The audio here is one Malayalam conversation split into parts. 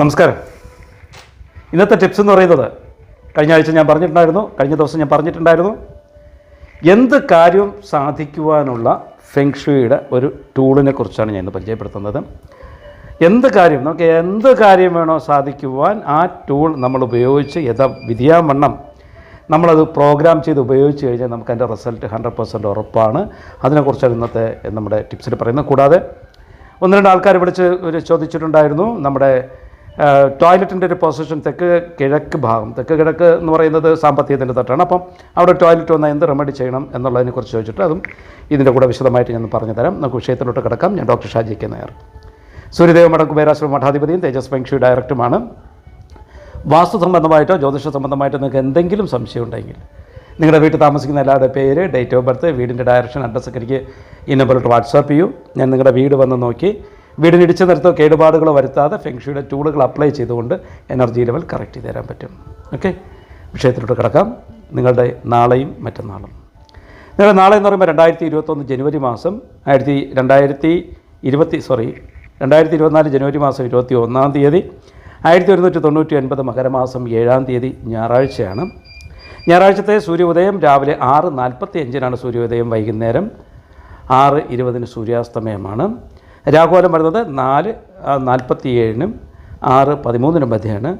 നമസ്കാരം. ഇന്നത്തെ ടിപ്സ് എന്ന് പറയുന്നത് കഴിഞ്ഞ ആഴ്ച ഞാൻ പറഞ്ഞിട്ടുണ്ടായിരുന്നു കഴിഞ്ഞ ദിവസം ഞാൻ പറഞ്ഞിട്ടുണ്ടായിരുന്നു. എന്ത് കാര്യവും സാധിക്കുവാനുള്ള ഫെങ്ഷുയുടെ ഒരു ടൂളിനെ കുറിച്ചാണ് ഞാൻ ഇന്ന് പരിചയപ്പെടുത്തുന്നത്. എന്ത് കാര്യം നമുക്ക് എന്ത് കാര്യം വേണോ സാധിക്കുവാൻ ആ ടൂൾ നമ്മൾ ഉപയോഗിച്ച് യഥാ വിധിയാവണ്ണം നമ്മളത് പ്രോഗ്രാം ചെയ്ത് ഉപയോഗിച്ച് കഴിഞ്ഞാൽ നമുക്ക് അതിന്റെ റിസൾട്ട് ഹൺഡ്രഡ് പെർസെന്റ് ഉറപ്പാണ്. അതിനെക്കുറിച്ചാണ് ഇന്നത്തെ നമ്മുടെ ടിപ്സിൽ പറയുന്നത്. കൂടാതെ ഒന്ന് രണ്ട് ആൾക്കാർ വിളിച്ച് ഒരു ചോദിച്ചിട്ടുണ്ടായിരുന്നു നമ്മുടെ ടോയ്ലറ്റിന്റെ ഒരു പൊസിഷൻ തെക്ക് കിഴക്ക് ഭാഗം തെക്ക് കിഴക്ക് എന്ന് പറയുന്നത് സാമ്പത്തികത്തിന്റെ തട്ടാണ്. അപ്പം അവിടെ ടോയ്ലറ്റ് വന്നാൽ എന്ത് റെമഡി ചെയ്യണം എന്നുള്ളതിനെക്കുറിച്ച് ചോദിച്ചിട്ട് അതും ഇതിന്റെ കൂടെ വിശദമായിട്ട് ഞാൻ പറഞ്ഞു തരാം. നമുക്ക് വിഷയത്തിലോട്ട് കിടക്കാം. ഞാൻ ഡോക്ടർ ഷാജി കെ നായർ. സൂര്യദേവ മഠം കുബേരാശ്രമ മഠാധിപതിയും തേജസ് ഫെങ്ഷു ഡയറക്ടറുമാണ്. വാസ്തു സംബന്ധമായിട്ടോ ജ്യോതിഷ സംബന്ധമായിട്ടോ നിങ്ങൾക്ക് എന്തെങ്കിലും സംശയം ഉണ്ടെങ്കിൽ നിങ്ങളുടെ വീട്ടിൽ താമസിക്കുന്ന എല്ലാവരുടെ പേര് ഡേറ്റ് ഓഫ് ബർത്ത് വീടിന്റെ ഡയറക്ഷൻ അഡ്രസ്സൊക്കെ എനിക്ക് ഈ നമ്പറിലോട്ട് വാട്സാപ്പ് ചെയ്യൂ. ഞാൻ നിങ്ങളുടെ വീട് വന്ന് നോക്കി വീടിന് ഇടിച്ചു നിർത്തോ കേടുപാടുകളോ വരുത്താതെ ഫെങ്ഷിയുടെ ടൂളുകൾ അപ്ലൈ ചെയ്തുകൊണ്ട് എനർജി ലെവൽ കറക്റ്റ് ചെയ്ത് തരാൻ പറ്റും. ഓക്കെ വിഷയത്തിലോട്ട് കിടക്കാം. നിങ്ങളുടെ നാളെയും മറ്റന്നാളും. നിങ്ങളുടെ നാളെ എന്ന് പറയുമ്പോൾ രണ്ടായിരത്തി ഇരുപത്തൊന്ന് ജനുവരി മാസം ആയിരത്തി രണ്ടായിരത്തി ഇരുപത്തി സോറി രണ്ടായിരത്തി ഇരുപത്തിനാല് ജനുവരി മാസം ഇരുപത്തി ഒന്നാം തീയതി ആയിരത്തി ഒരുന്നൂറ്റി തൊണ്ണൂറ്റി ഒൻപത് മകരമാസം ഏഴാം തീയതി ഞായറാഴ്ചയാണ്. ഞായറാഴ്ചത്തെ സൂര്യോദയം രാവിലെ ആറ് നാൽപ്പത്തി അഞ്ചിനാണ് സൂര്യോദയം വൈകുന്നേരം ആറ് ഇരുപതിന് സൂര്യാസ്തമയമാണ്. രാഘോലം വരുന്നത് നാല് നാൽപ്പത്തി ഏഴിനും ആറ് പതിമൂന്നിനും മധ്യയാണ്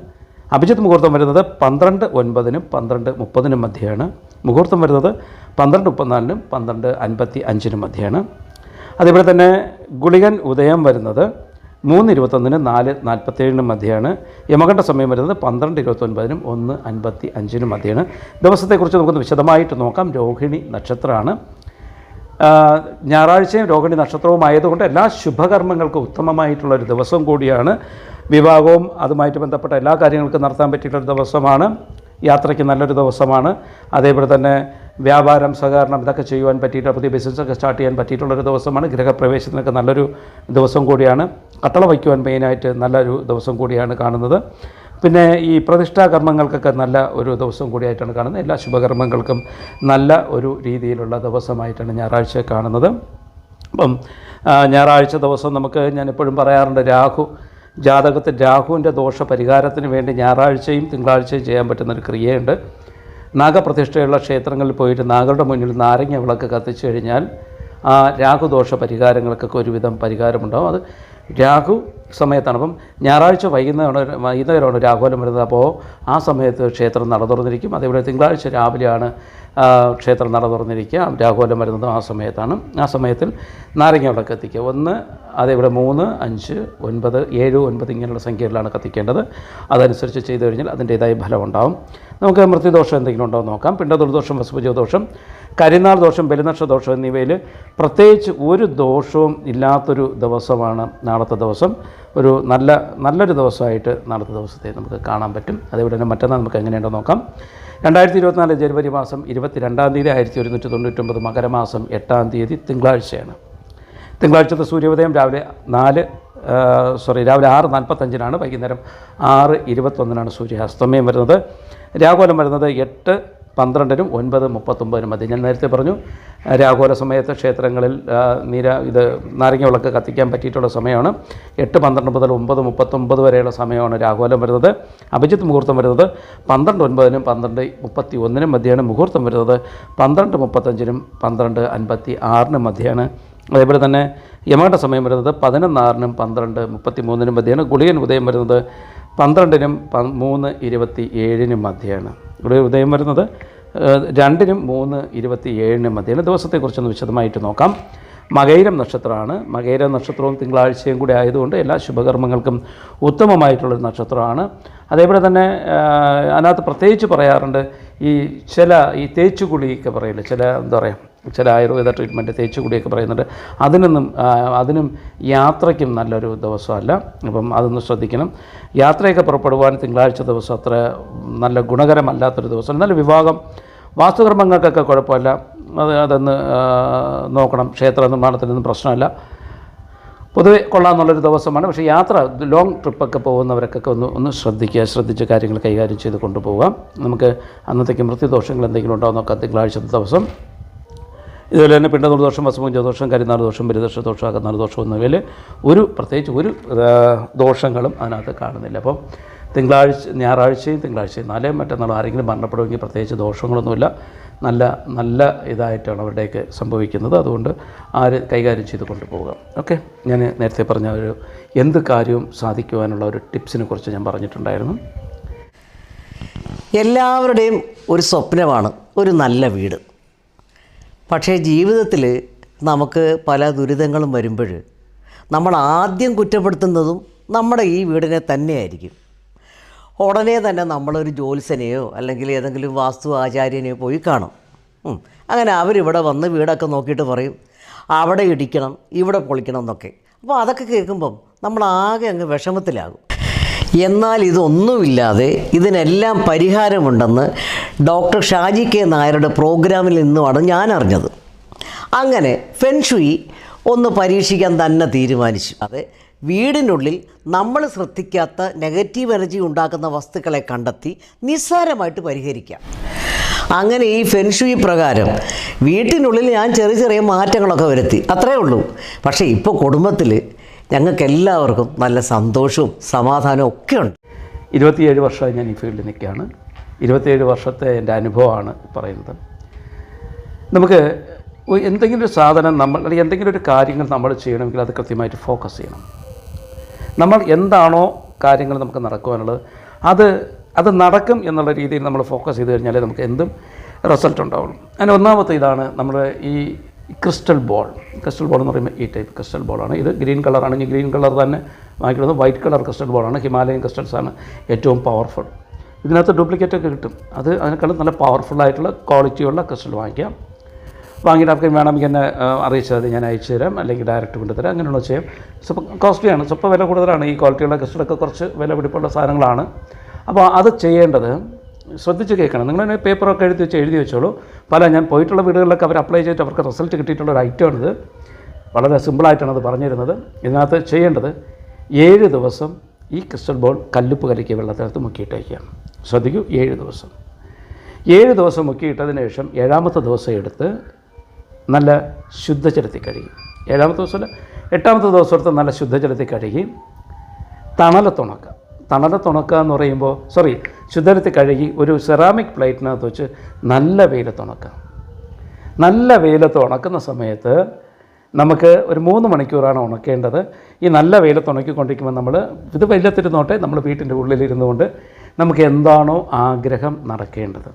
അഭിജിത്ത് മുഹൂർത്തം വരുന്നത് പന്ത്രണ്ട് ഒൻപതിനും പന്ത്രണ്ട് മുപ്പതിനും മധ്യയാണ് മുഹൂർത്തം വരുന്നത് പന്ത്രണ്ട് മുപ്പത്തിനാലിനും പന്ത്രണ്ട് അൻപത്തി അഞ്ചിനും മധ്യയാണ് അതേപോലെ തന്നെ ഗുളികൻ ഉദയം വരുന്നത് മൂന്ന് ഇരുപത്തൊന്നിന് നാല് നാൽപ്പത്തേഴിനും മധ്യയാണ് യമകണ്ഠ സമയം വരുന്നത് പന്ത്രണ്ട് ഇരുപത്തൊൻപതിനും ഒന്ന് അൻപത്തി അഞ്ചിനും മധ്യയാണ് ദിവസത്തെക്കുറിച്ച് നമുക്കൊന്ന് വിശദമായിട്ട് നോക്കാം. രോഹിണി നക്ഷത്രമാണ്. ഞായറാഴ്ചയും രോഹിണി നക്ഷത്രവും ആയതുകൊണ്ട് എല്ലാ ശുഭകർമ്മങ്ങൾക്കും ഉത്തമമായിട്ടുള്ള ഒരു ദിവസം കൂടിയാണ്. വിവാഹവും അതുമായിട്ട് ബന്ധപ്പെട്ട എല്ലാ കാര്യങ്ങൾക്കും നടത്താൻ പറ്റിയിട്ടൊരു ദിവസമാണ്. യാത്രയ്ക്ക് നല്ലൊരു ദിവസമാണ്. അതേപോലെ തന്നെ വ്യാപാരം സഹകരണം ഇതൊക്കെ ചെയ്യുവാൻ പറ്റിയിട്ട് പുതിയ ബിസിനസ്സൊക്കെ സ്റ്റാർട്ട് ചെയ്യാൻ പറ്റിയിട്ടുള്ളൊരു ദിവസമാണ്. ഗൃഹപ്രവേശത്തിനൊക്കെ നല്ലൊരു ദിവസം കൂടിയാണ്. കട്ടള വയ്ക്കുവാൻ മെയിനായിട്ട് നല്ലൊരു ദിവസം കൂടിയാണ് കാണുന്നത്. പിന്നെ ഈ പ്രതിഷ്ഠാ കർമ്മങ്ങൾക്കൊക്കെ നല്ല ഒരു ദിവസം കൂടിയായിട്ടാണ് കാണുന്നത്. എല്ലാ ശുഭകർമ്മങ്ങൾക്കും നല്ല ഒരു രീതിയിലുള്ള ദിവസമായിട്ടാണ് ഞായറാഴ്ച കാണുന്നത്. അപ്പം ഞായറാഴ്ച ദിവസം നമുക്ക് ഞാൻ എപ്പോഴും പറയാറുണ്ട് രാഹു ജാതകത്തിൽ രാഹുവിന്റെ ദോഷ പരിഹാരത്തിന് വേണ്ടി ഞായറാഴ്ചയും തിങ്കളാഴ്ചയും ചെയ്യാൻ പറ്റുന്നൊരു ക്രിയയുണ്ട്. നാഗപ്രതിഷ്ഠയുള്ള ക്ഷേത്രങ്ങളിൽ പോയിട്ട് നാഗരുടെ മുന്നിൽ നാരങ്ങ വിളക്ക് കത്തിച്ചു കഴിഞ്ഞാൽ ആ രാഹുദോഷ പരിഹാരങ്ങൾക്കൊക്കെ ഒരുവിധം പരിഹാരമുണ്ടാകും അത് രാഹു സമയത്താണ് അപ്പം ഞായറാഴ്ച വൈകുന്നേരമാണ് വൈകുന്നേരമാണ് ആഘോലം വരുന്നത്. അപ്പോൾ ആ സമയത്ത് ക്ഷേത്രം നട തുറന്നിരിക്കും. അതേപോലെ തിങ്കളാഴ്ച രാവിലെയാണ് ക്ഷേത്രം നട തുറന്നിരിക്കുക. രാഘോലം വരുന്നത് ആ സമയത്താണ്. ആ സമയത്തിൽ നാരങ്ങ അവിടെ കത്തിക്കുക. ഒന്ന് അതേപോലെ മൂന്ന് അഞ്ച് ഒൻപത് ഏഴ് ഒൻപത് ഇങ്ങനെയുള്ള സംഖ്യകളിലാണ് കത്തിക്കേണ്ടത്. അതനുസരിച്ച് ചെയ്തു കഴിഞ്ഞാൽ അതിന്റേതായ ഫലം ഉണ്ടാവും. നമുക്ക് മൃത്യുദോഷം എന്തെങ്കിലും ഉണ്ടോ എന്ന് നോക്കാം. പിണ്ടതുർദോഷം വസുഭുജോദോഷം കരിനാൾ ദോഷം ബലിനക്ഷ ദോഷം എന്നിവയിൽ പ്രത്യേകിച്ച് ഒരു ദോഷവും ഇല്ലാത്തൊരു ദിവസമാണ് നാളത്തെ ദിവസം. ഒരു നല്ല നല്ലൊരു ദിവസമായിട്ട് നാളത്തെ ദിവസത്തെ നമുക്ക് കാണാൻ പറ്റും. അതേപോലെ തന്നെ മറ്റന്നാൾ നമുക്ക് എങ്ങനെയുണ്ടോ നോക്കാം. രണ്ടായിരത്തി ഇരുപത്തിനാല് ജനുവരി മാസം ഇരുപത്തി രണ്ടാം തീയതി ആയിരത്തി ഒരുന്നൂറ്റി തൊണ്ണൂറ്റൊമ്പത് മകരമാസം എട്ടാം തീയതി തിങ്കളാഴ്ചയാണ്. തിങ്കളാഴ്ചത്തെ സൂര്യോദയം രാവിലെ നാല് സോറി രാവിലെ ആറ് നാൽപ്പത്തഞ്ചിനാണ്. വൈകുന്നേരം ആറ് ഇരുപത്തൊന്നിനാണ് സൂര്യാസ്തമയം വരുന്നത്. രാഘോലം വരുന്നത് എട്ട് പന്ത്രണ്ടിനും ഒൻപത് മുപ്പത്തൊമ്പതിനും മതി. ഞാൻ നേരത്തെ പറഞ്ഞു രാഘോല സമയത്ത് ക്ഷേത്രങ്ങളിൽ നീര ഇത് നാരങ്ങ വിളക്ക് കത്തിക്കാൻ പറ്റിയിട്ടുള്ള സമയമാണ്. എട്ട് പന്ത്രണ്ട് മുതൽ ഒമ്പത് മുപ്പത്തൊമ്പത് വരെയുള്ള സമയമാണ് രാഘോലം വരുന്നത്. അഭിജിത്ത് മുഹൂർത്തം വരുന്നത് പന്ത്രണ്ട് ഒൻപതിനും പന്ത്രണ്ട് മുപ്പത്തി ഒന്നിനും മധ്യയാണ് മുഹൂർത്തം വരുന്നത്. പന്ത്രണ്ട് മുപ്പത്തഞ്ചിനും പന്ത്രണ്ട് അൻപത്തി ആറിനും മധ്യയാണ്. അതേപോലെ തന്നെ യമയുടെ സമയം വരുന്നത് പതിനൊന്നാറിനും പന്ത്രണ്ട് മുപ്പത്തി മൂന്നിനും മധ്യയാണ്. ഗുളികൻ ഉദയം വരുന്നത് പന്ത്രണ്ടിനും മൂന്ന് ഇരുപത്തി ഏഴിനും മധ്യയാണ്. ഗുളികൻ ഉദയം വരുന്നത് രണ്ടിനും മൂന്ന് ഇരുപത്തി ഏഴിനും മധ്യയാണ് ദിവസത്തെക്കുറിച്ചൊന്ന് വിശദമായിട്ട് നോക്കാം. മകൈരം നക്ഷത്രമാണ്. മകൈരം നക്ഷത്രവും തിങ്കളാഴ്ചയും കൂടി ആയതുകൊണ്ട് എല്ലാ ശുഭകർമ്മങ്ങൾക്കും ഉത്തമമായിട്ടുള്ളൊരു നക്ഷത്രമാണ്. അതേപോലെ തന്നെ അതിനകത്ത് പ്രത്യേകിച്ച് പറയാറുണ്ട് ഈ ചില ഈ തേച്ചുകുളിയൊക്കെ പറയില്ല ചില എന്താ പറയുക ചില ആയുർവേദ ട്രീറ്റ്മെന്റ് തേച്ചുകുടിയൊക്കെ പറയുന്നുണ്ട്. അതിനൊന്നും അതിനും യാത്രയ്ക്കും നല്ലൊരു ദിവസമല്ല. അപ്പം അതൊന്ന് ശ്രദ്ധിക്കണം. യാത്രയൊക്കെ പുറപ്പെടുവാൻ തിങ്കളാഴ്ച ദിവസം അത്ര നല്ല ഗുണകരമല്ലാത്തൊരു ദിവസം. നല്ല വിവാഹം വാസ്തുകർമ്മങ്ങൾക്കൊക്കെ കുഴപ്പമില്ല. അത് അതൊന്ന് നോക്കണം. ക്ഷേത്ര നിർമ്മാണത്തിനൊന്നും പ്രശ്നമല്ല. പൊതുവെ കൊള്ളാമെന്നുള്ളൊരു ദിവസമാണ്. പക്ഷേ യാത്ര ലോങ് ട്രിപ്പൊക്കെ പോകുന്നവർക്കൊക്കെ ഒന്ന് ഒന്ന് ശ്രദ്ധിക്കുക ശ്രദ്ധിച്ച് കാര്യങ്ങൾ കൈകാര്യം ചെയ്ത് കൊണ്ടുപോകാം നമുക്ക് അന്നത്തേക്ക് മൃത്യുദോഷങ്ങൾ എന്തെങ്കിലും ഉണ്ടോ എന്ന് നോക്കാം തിങ്കളാഴ്ചത്തെ ദിവസം. ഇതുപോലെ തന്നെ പിണ്ടനൂറ് ദോഷം വസമുഞ്ച ദോഷം കരിനാറ് ദോഷം ബലിദോഷം ദോഷം അകന്നാറ് ദോഷം എന്നിവയിൽ ഒരു പ്രത്യേകിച്ച് ഒരു ദോഷങ്ങളും അതിനകത്ത് കാണുന്നില്ല. അപ്പം തിങ്കളാഴ്ച ഞായറാഴ്ചയും തിങ്കളാഴ്ചയും നാലേ മറ്റന്നാളും ആരെങ്കിലും മരണപ്പെടുമെങ്കിൽ പ്രത്യേകിച്ച് ദോഷങ്ങളൊന്നുമില്ല. നല്ല നല്ല ഇതായിട്ടാണ് അവരുടെയൊക്കെ സംഭവിക്കുന്നത്. അതുകൊണ്ട് ആര് കൈകാര്യം ചെയ്ത് കൊണ്ടുപോവുക ഓക്കെ? ഞാൻ നേരത്തെ പറഞ്ഞ ഒരു എന്ത് കാര്യവും സാധിക്കുവാനുള്ള ഒരു ടിപ്സിനെ കുറിച്ച് ഞാൻ പറഞ്ഞിട്ടുണ്ടായിരുന്നു. എല്ലാവരുടെയും ഒരു സ്വപ്നമാണ് ഒരു നല്ല വീട്. പക്ഷേ ജീവിതത്തിൽ നമുക്ക് പല ദുരിതങ്ങളും വരുമ്പോൾ നമ്മൾ ആദ്യം കുറ്റപ്പെടുത്തുന്നതും നമ്മുടെ ഈ വീടിനെ തന്നെയായിരിക്കും. ഉടനെ തന്നെ നമ്മളൊരു ജ്യോത്സനെയോ അല്ലെങ്കിൽ ഏതെങ്കിലും വാസ്തു ആചാര്യനെയോ പോയി കാണും. അങ്ങനെ അവരിവിടെ വന്ന് വീടൊക്കെ നോക്കിയിട്ട് പറയും അവിടെ ഇടിക്കണം ഇവിടെ പൊളിക്കണം എന്നൊക്കെ. അപ്പോൾ അതൊക്കെ കേൾക്കുമ്പം നമ്മൾ ആകെ അങ്ങ് വിഷമത്തിലാകും. എന്നാൽ ഇതൊന്നുമില്ലാതെ ഇതിനെല്ലാം പരിഹാരമുണ്ടെന്ന് ഡോക്ടർ ഷാജി കെ നായരുടെ പ്രോഗ്രാമിൽ നിന്നുമാണ് ഞാൻ അറിഞ്ഞത്. അങ്ങനെ ഫെൻഷുയി ഒന്ന് പരീക്ഷിക്കാൻ തന്നെ തീരുമാനിച്ചു. അതെ വീടിനുള്ളിൽ നമ്മൾ ശ്രദ്ധിക്കാത്ത നെഗറ്റീവ് എനർജി ഉണ്ടാക്കുന്ന വസ്തുക്കളെ കണ്ടെത്തി നിസ്സാരമായിട്ട് പരിഹരിക്കാം. അങ്ങനെ ഈ ഫെൻഷുയി പ്രകാരം വീട്ടിനുള്ളിൽ ഞാൻ ചെറിയ ചെറിയ മാറ്റങ്ങളൊക്കെ വരുത്തി. അത്രേ ഉള്ളൂ. പക്ഷേ ഇപ്പോൾ കുടുംബത്തിൽ ഞങ്ങൾക്ക് എല്ലാവർക്കും നല്ല സന്തോഷവും സമാധാനവും ഒക്കെ ഉണ്ട്. ഇരുപത്തിയേഴ് വർഷമായി ഞാൻ ഈ ഫീൽഡിൽ നിൽക്കുകയാണ്. ഇരുപത്തിയേഴ് വർഷത്തെ എന്റെ അനുഭവമാണ് പറയുന്നത്. നമുക്ക് എന്തെങ്കിലും ഒരു സാധനം നമ്മൾ അല്ലെങ്കിൽ എന്തെങ്കിലും ഒരു കാര്യങ്ങൾ നമ്മൾ ചെയ്യണമെങ്കിൽ അത് കൃത്യമായിട്ട് ഫോക്കസ് ചെയ്യണം. നമ്മൾ എന്താണോ കാര്യങ്ങൾ നമുക്ക് നടക്കുവാനുള്ളത് അത് അത് നടക്കും എന്നുള്ള രീതിയിൽ നമ്മൾ ഫോക്കസ് ചെയ്ത് കഴിഞ്ഞാൽ നമുക്ക് എന്തും റിസൾട്ട് ഉണ്ടാവുള്ളൂ. അതിന് ഒന്നാമത്തെ ഇതാണ് നമ്മുടെ ഈ ക്രിസ്റ്റൽ ബോൾ ക്രിസ്റ്റൽ ബോൾ എന്ന് പറയുമ്പോൾ ഈ ടൈപ്പ് ക്രിസ്റ്റൽ ബോളാണ് ഇത് ഗ്രീൻ കളർ ആണെങ്കിൽ ഗ്രീൻ കളർ തന്നെ വാങ്ങിക്കുന്നത് വൈറ്റ് കളർ ക്രിസ്റ്റൽ ബോളാണ് ഹിമാലയൻ ക്രിസ്റ്റൽസാണ് ഏറ്റവും പവർഫുൾ ഇതിനകത്ത് ഡ്യൂപ്ലിക്കേറ്റ് ഒക്കെ കിട്ടും. അത് അതിനേക്കാളും നല്ല പവർഫുൾ ആയിട്ടുള്ള ക്വാളിറ്റിയുള്ള ക്രിസ്റ്റൽ വാങ്ങിക്കാം. വാങ്ങിയിട്ട് ആർക്കും വേണമെങ്കിൽ എന്നെ അറിയിച്ചാൽ ഞാൻ അയച്ചു തരാം അല്ലെങ്കിൽ ഡയറക്റ്റ് കൊണ്ടുതരാം അങ്ങനെയുള്ള ചെയ്യാം. സ്വപ്പം കോസ്റ്റ്ലിയാണ് സ്വപ്പം വില കൂടുതലാണ്. ഈ ക്വാളിറ്റിയുള്ള ക്രിസ്റ്റലൊക്കെ കുറച്ച് വില പിടിപ്പുള്ള സാധനങ്ങളാണ്. അപ്പോൾ അത് ചെയ്യേണ്ടത് ശ്രദ്ധിച്ച് കേൾക്കണം. നിങ്ങൾ പേപ്പറൊക്കെ എഴുതി വെച്ച് എഴുതി വെച്ചോളൂ. പല ഞാൻ പോയിട്ടുള്ള വീടുകളിലൊക്കെ അവർ അപ്ലൈ ചെയ്തിട്ട് അവർക്ക് റിസൾട്ട് കിട്ടിയിട്ടുള്ള ഒരു ഐറ്റം ഐറ്റമാണിത് വളരെ സിമ്പിളായിട്ടാണ് അത് പറഞ്ഞിരുന്നത്. ഇതിനകത്ത് ചെയ്യേണ്ടത് ഏഴ് ദിവസം ഈ ക്രിസ്റ്റൽ ബോൾ കല്ലുപ്പ് കലക്കിയ വെള്ളത്തിനകത്ത് മുക്കിയിട്ട് വയ്ക്കുക. ശ്രദ്ധിക്കൂ ഏഴ് ദിവസം. ഏഴ് ദിവസം മുക്കിയിട്ടതിന് ശേഷം ഏഴാമത്തെ ദിവസം എടുത്ത് നല്ല ശുദ്ധജലത്തിൽ കഴുകി. ഏഴാമത്തെ ദിവസമല്ല എട്ടാമത്തെ ദിവസം എടുത്ത് നല്ല ശുദ്ധജലത്തിൽ കഴുകി തണലത്തുണക്കുക തണലത്തുണക്കുക എന്ന് പറയുമ്പോൾ സോറി ശുദ്ധജലത്തിൽ കഴുകി ഒരു സെറാമിക് പ്ലേറ്റിനകത്ത് വെച്ച് നല്ല വെയിലത്തുണക്കുക നല്ല വെയിലത്ത് ഉണക്കുന്ന സമയത്ത് നമുക്ക് ഒരു മൂന്ന് മണിക്കൂറാണ് ഉണക്കേണ്ടത്. ഈ നല്ല വെയിലത്ത് ഉണക്കിക്കൊണ്ടിരിക്കുമ്പോൾ നമ്മൾ ഇത് വെയിലത്തിരുന്നോട്ടെ നമ്മൾ വീട്ടിന്റെ ഉള്ളിലിരുന്നു കൊണ്ട് നമുക്ക് എന്താണോ ആഗ്രഹം നടക്കേണ്ടത്.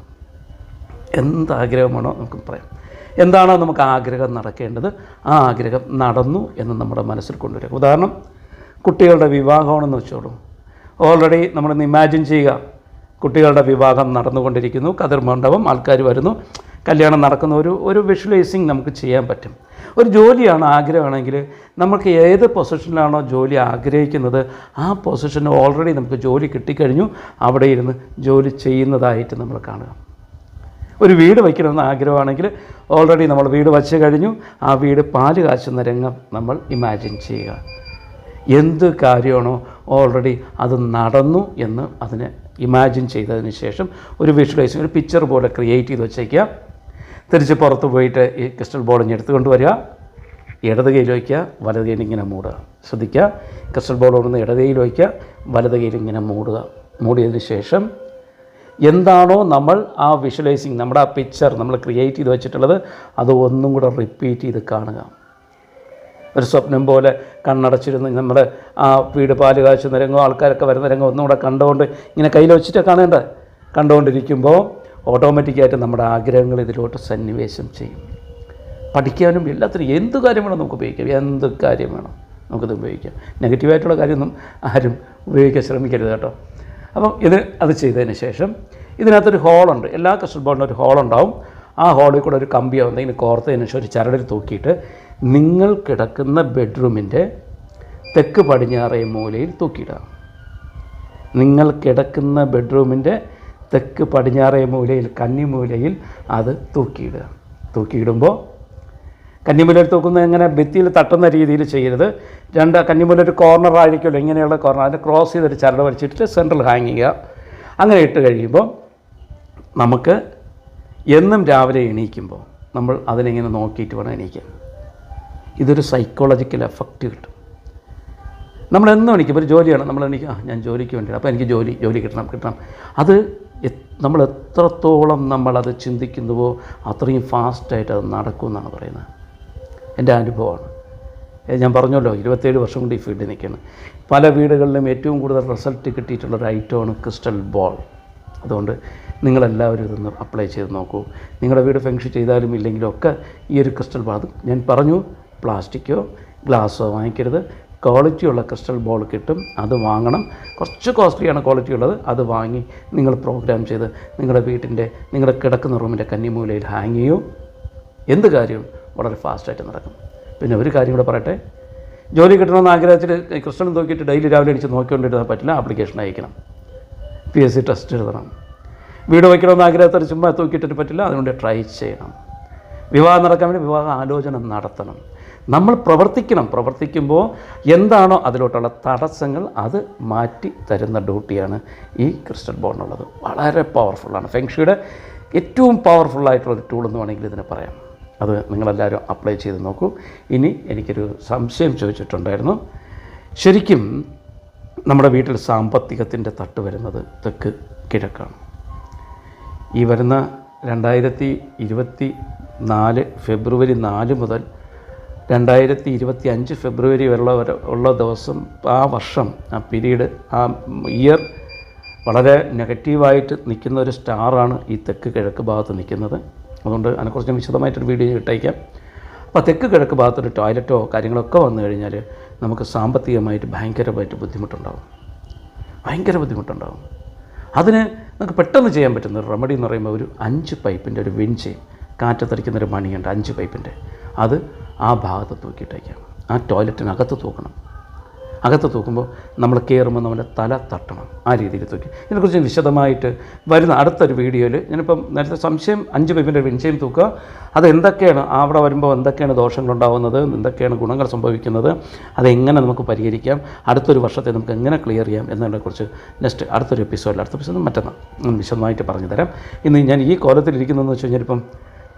എന്താഗ്രഹമാണോ നമുക്ക് പറയാം. എന്താണോ നമുക്ക് ആഗ്രഹം നടക്കേണ്ടത് ആ ആഗ്രഹം നടന്നു എന്ന് നമ്മുടെ മനസ്സിൽ കൊണ്ടുവരിക. ഉദാഹരണം കുട്ടികളുടെ വിവാഹമാണെന്ന് വെച്ചോളൂ. ഓൾറെഡി നമ്മളിന്ന് ഇമാജിൻ ചെയ്യുക കുട്ടികളുടെ വിവാഹം നടന്നുകൊണ്ടിരിക്കുന്നു കതിർ മണ്ഡപം ആൾക്കാർ വരുന്നു കല്യാണം നടക്കുന്ന ഒരു ഒരു വിഷ്വലൈസിങ് നമുക്ക് ചെയ്യാൻ പറ്റും. ഒരു ജോലിയാണ് ആഗ്രഹമാണെങ്കിൽ നമുക്ക് ഏത് പൊസിഷനിലാണോ ജോലി ആഗ്രഹിക്കുന്നത് ആ പൊസിഷന് ഓൾറെഡി നമുക്ക് ജോലി കിട്ടിക്കഴിഞ്ഞു അവിടെ ഇരുന്ന് ജോലി ചെയ്യുന്നതായിട്ട് നമ്മൾ കാണുക. ഒരു വീട് വയ്ക്കണമെന്ന് ആഗ്രഹമാണെങ്കിൽ ഓൾറെഡി നമ്മൾ വീട് വച്ച് കഴിഞ്ഞു. ആ വീട് പാൽ കാച്ചുന്ന രംഗം നമ്മൾ ഇമാജിൻ ചെയ്യുക. എന്ത് കാര്യമാണോ ഓൾറെഡി അത് നടന്നു എന്ന് അതിനെ ഇമാജിൻ ചെയ്തതിന് ശേഷം ഒരു വിഷ്വലൈസ് ഒരു പിക്ചർ പോലെ ക്രിയേറ്റ് ചെയ്ത് വെച്ചേക്കുക. തിരിച്ച് പുറത്ത് പോയിട്ട് ഈ ക്രിസ്റ്റൽ ഇനി എടുത്തുകൊണ്ട് വരിക ഇടത് കയ്യിൽ വയ്ക്കുക വലത് കയ്യിൽ ഇങ്ങനെ മൂടുക. ശ്രദ്ധിക്കുക. ക്രിസ്റ്റൽ ബോൾ ഓടുന്ന ഇടത് കയ്യിൽ വയ്ക്കുക വലത് കയ്യിൽ ഇങ്ങനെ മൂടുക. മൂടിയതിന് ശേഷം എന്താണോ നമ്മൾ ആ വിഷ്വലൈസിങ് നമ്മുടെ ആ പിക്ചർ നമ്മൾ ക്രിയേറ്റ് ചെയ്ത് വെച്ചിട്ടുള്ളത് അത് ഒന്നും കൂടെ റിപ്പീറ്റ് ചെയ്ത് കാണുക. ഒരു സ്വപ്നം പോലെ കണ്ണടച്ചിരുന്ന് നമ്മുടെ ആ വീട് പാൽ കാച്ചുന്ന രംഗം ആൾക്കാരൊക്കെ വരുന്ന രംഗം ഒന്നും കൂടെ കണ്ടുകൊണ്ട് ഇങ്ങനെ കയ്യിൽ വെച്ചിട്ട് കാണേണ്ടത് കണ്ടുകൊണ്ടിരിക്കുമ്പോൾ ഓട്ടോമാറ്റിക്കായിട്ട് നമ്മുടെ ആഗ്രഹങ്ങൾ ഇതിലോട്ട് സന്നിവേശം ചെയ്യും. പഠിക്കാനും എല്ലാത്തിനും എന്ത് കാര്യം വേണം നമുക്ക് ഉപയോഗിക്കാം? എന്ത് കാര്യം വേണം നമുക്കത് ഉപയോഗിക്കാം? നെഗറ്റീവായിട്ടുള്ള കാര്യമൊന്നും ആരും ഉപയോഗിക്കാൻ ശ്രമിക്കരുത് കേട്ടോ. അപ്പം ഇത് അത് ചെയ്തതിന് ശേഷം ഇതിനകത്തൊരു ഹോളുണ്ട്. എല്ലാ കസ്റ്റഡ് ബോർഡിലും ഒരു ഹോളുണ്ടാവും. ആ ഹോളിൽ കൂടെ ഒരു കമ്പിയോ എന്തെങ്കിലും കോർത്തതിന് ശേഷം ഒരു ചരടിൽ തൂക്കിയിട്ട് നിങ്ങൾ കിടക്കുന്ന ബെഡ്റൂമിന്റെ തെക്ക് പടിഞ്ഞാറേ മൂലയിൽ തൂക്കിയിടുക. നിങ്ങൾ കിടക്കുന്ന ബെഡ്റൂമിന്റെ തെക്ക് പടിഞ്ഞാറേ മൂലയിൽ കന്നിമൂലയിൽ അത് തൂക്കിയിടുക. തൂക്കിയിടുമ്പോൾ കന്നിമൂലയിൽ തൂക്കുന്നത് എങ്ങനെ ഭിത്തിയിൽ തട്ടുന്ന രീതിയിൽ ചെയ്യരുത്. രണ്ട് കന്നിമൂല ഒരു കോർണർ ആയിരിക്കുമല്ലോ ഇങ്ങനെയുള്ള കോർണർ അതിന്റെ ക്രോസ് ചെയ്തൊരു ചരട് വലിച്ചിട്ട് സെൻട്രൽ ഹാങ് ചെയ്യുക. അങ്ങനെ ഇട്ട് കഴിയുമ്പോൾ നമുക്ക് എന്നും രാവിലെ എണീക്കുമ്പോൾ നമ്മൾ അതിനെങ്ങനെ നോക്കിയിട്ട് വേണം എണീക്കാൻ. ഇതൊരു സൈക്കോളജിക്കൽ എഫക്റ്റ് കിട്ടും. നമ്മൾ എന്നും എണീക്കും. ഒരു ജോലിയാണ്. നമ്മൾ എണീക്കും. ആ ഞാൻ ജോലിക്ക് വേണ്ടിയാണ്. അപ്പോൾ എനിക്ക് ജോലി ജോലി കിട്ടണം കിട്ടണം. അത് നമ്മൾ എത്രത്തോളം നമ്മളത് ചിന്തിക്കുന്നുവോ അത്രയും ഫാസ്റ്റായിട്ട് അത് നടക്കുമെന്നാണ് പറയുന്നത്. എന്റെ അനുഭവമാണ്. ഞാൻ പറഞ്ഞല്ലോ ഇരുപത്തേഴ് വർഷം കൊണ്ട് ഈ ഫീൽഡിൽ നിൽക്കുകയാണ് പല വീടുകളിലും ഏറ്റവും കൂടുതൽ റിസൾട്ട് കിട്ടിയിട്ടുള്ള ഒരു ഐറ്റമാണ് ക്രിസ്റ്റൽ ബോൾ അതുകൊണ്ട് നിങ്ങളെല്ലാവരും ഇതൊന്ന് അപ്ലൈ ചെയ്ത് നോക്കൂ. നിങ്ങളുടെ വീട് ഫെങ്ഷി ചെയ്താലും ഇല്ലെങ്കിലും ഒക്കെ ഈ ഒരു ക്രിസ്റ്റൽ ബോൾ അത് ഞാൻ പറഞ്ഞു പ്ലാസ്റ്റിക്കോ ഗ്ലാസ്സോ വാങ്ങിക്കരുത്. ക്വാളിറ്റിയുള്ള ക്രിസ്റ്റൽ ബോൾ കിട്ടും അത് വാങ്ങണം. കുറച്ച് കോസ്റ്റ്ലിയാണ് ക്വാളിറ്റി ഉള്ളത് അത് വാങ്ങി നിങ്ങൾ പ്രോഗ്രാം ചെയ്ത് നിങ്ങളുടെ വീട്ടിന്റെ നിങ്ങളുടെ കിടക്കുന്ന റൂമിന്റെ കന്നിമൂലയിൽ ഹാങ് ചെയ്യൂ. എന്ത് കാര്യവും വളരെ ഫാസ്റ്റായിട്ട് നടക്കും. പിന്നെ ഒരു കാര്യം കൂടെ പറയട്ടെ. ജോലി കിട്ടണമെന്ന് ആഗ്രഹിച്ചിട്ട് ക്രിസ്റ്റൽ നോക്കിയിട്ട് ഡെയിലി രാവിലെ അടിച്ച് നോക്കിക്കൊണ്ടിരുന്നാൽ പറ്റില്ല ആപ്ലിക്കേഷൻ അയക്കണം. പി എസ് സി ടെസ്റ്റ് എഴുതണം. വീട് വയ്ക്കണമെന്ന് ആഗ്രഹത്തിൽ ചുമ്മാ തൂക്കിയിട്ടിട്ട് പറ്റില്ല അതുകൊണ്ട് ട്രൈ ചെയ്യണം. വിവാഹം നടക്കാൻ വേണ്ടി വിവാഹ ആലോചന നടത്തണം. നമ്മൾ പ്രവർത്തിക്കണം. പ്രവർത്തിക്കുമ്പോൾ എന്താണോ അതിലോട്ടുള്ള തടസ്സങ്ങൾ അത് മാറ്റി തരുന്ന ഡ്യൂട്ടിയാണ് ഈ ക്രിസ്റ്റൽ ബോർഡിനുള്ളത്. വളരെ പവർഫുള്ളാണ് ഫെങ്ഷിയുടെ ഏറ്റവും പവർഫുള്ളായിട്ടുള്ള ഒരു ടൂൾ എന്ന് വേണമെങ്കിൽ ഇതിനെ പറയാം. അത് നിങ്ങളെല്ലാവരും അപ്ലൈ ചെയ്ത് നോക്കൂ. ഇനി എനിക്കൊരു സംശയം ചോദിച്ചിട്ടുണ്ടായിരുന്നു. ശരിക്കും നമ്മുടെ വീട്ടിൽ സാമ്പത്തികത്തിന്റെ തട്ട് വരുന്നത് തെക്ക് കിഴക്കാണ്. ഈ വരുന്ന രണ്ടായിരത്തി ഇരുപത്തി നാല് ഫെബ്രുവരി നാല് മുതൽ രണ്ടായിരത്തി ഇരുപത്തി അഞ്ച് ഫെബ്രുവരി വരെയുള്ള വരെ ഉള്ള ദിവസം ആ വർഷം ആ പീരീഡ് ആ ഇയർ വളരെ നെഗറ്റീവായിട്ട് നിൽക്കുന്ന ഒരു സ്റ്റാറാണ് ഈ തെക്ക് കിഴക്ക് ഭാഗത്ത് നിൽക്കുന്നത്. അതുകൊണ്ട് അതിനെക്കുറിച്ച് ഞാൻ വിശദമായിട്ടൊരു വീഡിയോ ഇട്ടേക്കാം. അപ്പോൾ തെക്ക് കിഴക്ക് ഭാഗത്തൊരു ടോയ്ലറ്റോ കാര്യങ്ങളൊക്കെ വന്നു കഴിഞ്ഞാൽ നമുക്ക് സാമ്പത്തികമായിട്ട് ഭയങ്കരമായിട്ട് ബുദ്ധിമുട്ടുണ്ടാകും ഭയങ്കര ബുദ്ധിമുട്ടുണ്ടാകും അതിന് നമുക്ക് പെട്ടെന്ന് ചെയ്യാൻ പറ്റുന്ന ഒരു റെമഡി എന്ന് പറയുമ്പോൾ ഒരു അഞ്ച് പൈപ്പിന്റെ ഒരു വിൻചെയിൻ കാറ്റത്തടിക്കുന്ന ഒരു മണിയുണ്ട് അഞ്ച് പൈപ്പിന്റെ അത് ആ ഭാഗത്ത് തൂക്കിയിട്ടേക്കാം. ആ ടോയ്ലറ്റിനകത്ത് തൂക്കണം. അകത്ത് തൂക്കുമ്പോൾ നമ്മൾ കയറുമ്പോൾ നമ്മുടെ തല തട്ടണം ആ രീതിയിൽ തൂക്കി. ഇതിനെക്കുറിച്ച് വിശദമായിട്ട് വരുന്ന അടുത്തൊരു വീഡിയോയിൽ ഞാനിപ്പം നേരത്തെ സംശയം അഞ്ച് പൈപ്പിന്റെ വിൻചയം തൂക്കുക. അത് എന്തൊക്കെയാണ് അവിടെ വരുമ്പോൾ എന്തൊക്കെയാണ് ദോഷങ്ങളുണ്ടാകുന്നത് എന്തൊക്കെയാണ് ഗുണങ്ങൾ സംഭവിക്കുന്നത് അതെങ്ങനെ നമുക്ക് പരിഹരിക്കാം അടുത്തൊരു വർഷത്തെ നമുക്ക് എങ്ങനെ ക്ലിയർ ചെയ്യാം എന്നതിനെക്കുറിച്ച് നെക്സ്റ്റ് അടുത്തൊരു എപ്പിസോഡിൽ അടുത്ത എപ്പിസോഡ് മറ്റന്നാൾ വിശദമായിട്ട് പറഞ്ഞു തരാം ഇന്ന് ഞാൻ ഈ കോലത്തിലിരിക്കുന്നതെന്ന് വെച്ച് കഴിഞ്ഞാൽ ഇപ്പം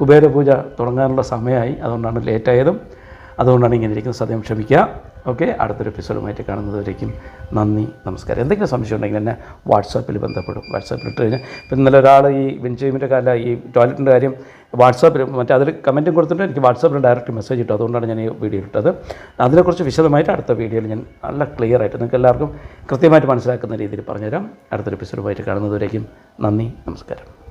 കുബേരപൂജ തുടങ്ങാനുള്ള സമയമായി അതുകൊണ്ടാണ് ലേറ്റായതും അതുകൊണ്ടാണ് ഇങ്ങനെ ഇരിക്കുന്നത്. സദ്യം ക്ഷമിക്കുക. ഓക്കെ അടുത്തൊരു എപ്പിസോഡുമായിട്ട് കാണുന്നതുവരേക്കും നന്ദി നമസ്കാരം. എന്തെങ്കിലും സംശയം ഉണ്ടെങ്കിൽ എന്നെ വാട്സാപ്പിൽ ബന്ധപ്പെടും. വാട്സാപ്പിൽ ഇട്ട് കഴിഞ്ഞാൽ ഇപ്പം ഇന്നലെ ഒരാൾ ഈ വിൻചെയിമിന്റെ കാര്യം ഈ ടോയ്ലറ്റിന്റെ കാര്യം വാട്സാപ്പിൽ മറ്റേ അതിൽ കമന്റും കൊടുത്തിട്ടുണ്ട്. എനിക്ക് വാട്സാപ്പിൽ ഡയറക്റ്റ് മെസ്സേജ് ഇട്ടു. അതുകൊണ്ടാണ് ഞാൻ ഈ വീഡിയോ ഇട്ടത്. അതിനെക്കുറിച്ച് വിശദമായിട്ട് അടുത്ത വീഡിയോയിൽ ഞാൻ നല്ല ക്ലിയർ ആയിട്ട് നിങ്ങൾക്ക് എല്ലാവർക്കും കൃത്യമായിട്ട് മനസ്സിലാക്കുന്ന രീതിയിൽ പറഞ്ഞുതരാം. അടുത്തൊരു എപ്പിസോഡുമായിട്ട് കാണുന്നതുവരേക്കും നന്ദി നമസ്കാരം.